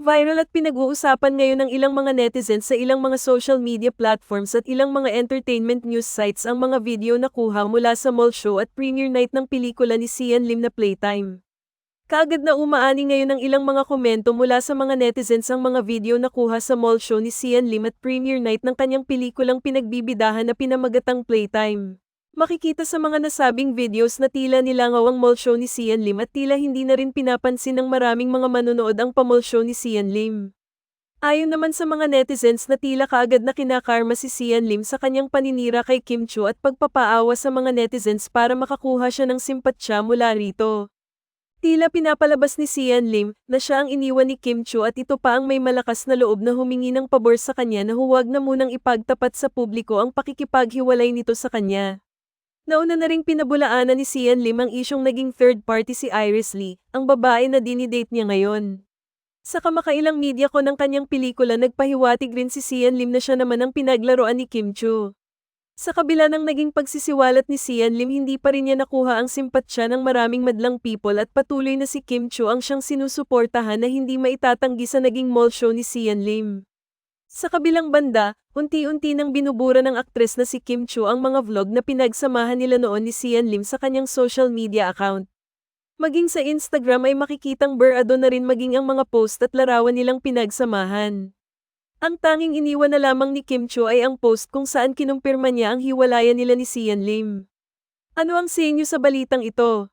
Viral at pinag-uusapan ngayon ng ilang mga netizens sa ilang mga social media platforms at ilang mga entertainment news sites ang mga video na kuha mula sa mall show at premiere night ng pelikula ni Sian Lim na Playtime. Kaagad na umaani ngayon ng ilang mga komento mula sa mga netizens ang mga video na kuha sa mall show ni Sian Lim at premiere night ng kanyang pelikulang pinagbibidahan na pinamagatang Playtime. Makikita sa mga nasabing videos na tila nilangaw ang mall show ni Sian Lim at tila hindi na rin pinapansin ng maraming mga manonood ang pamall show ni Sian Lim. Ayon naman sa mga netizens na tila kaagad na kinakarma si Sian Lim sa kanyang paninira kay Kim Chu at pagpapaawa sa mga netizens para makakuha siya ng simpatsya mula rito. Tila pinapalabas ni Sian Lim na siya ang iniwan ni Kim Chu at ito pa ang may malakas na loob na humingi ng pabor sa kanya na huwag na munang ipagtapat sa publiko ang pakikipaghiwalay nito sa kanya. Nauna na ring pinabulaanan ni Sian Lim ang isyong naging third party si Iris Lee, ang babae na dinidate niya ngayon. Sa kamakailang media ko ng kanyang pelikula nagpahiwatig rin si Sian Lim na siya naman ang pinaglaruan ni Kim Chu. Sa kabila ng naging pagsisiwalat ni Sian Lim hindi pa rin niya nakuha ang simpatsya ng maraming madlang people at patuloy na si Kim Chu ang siyang sinusuportahan na hindi maitatanggi sa naging mall show ni Sian Lim. Sa kabilang banda, unti-unti nang binubura ng aktres na si Kim Chu ang mga vlog na pinagsamahan nila noon ni Sian Lim sa kanyang social media account. Maging sa Instagram ay makikitang burado na rin maging ang mga post at larawan nilang pinagsamahan. Ang tanging iniwan na lamang ni Kim Chu ay ang post kung saan kinumpirma niya ang hiwalayan nila ni Sian Lim. Ano ang sa inyo sa balitang ito?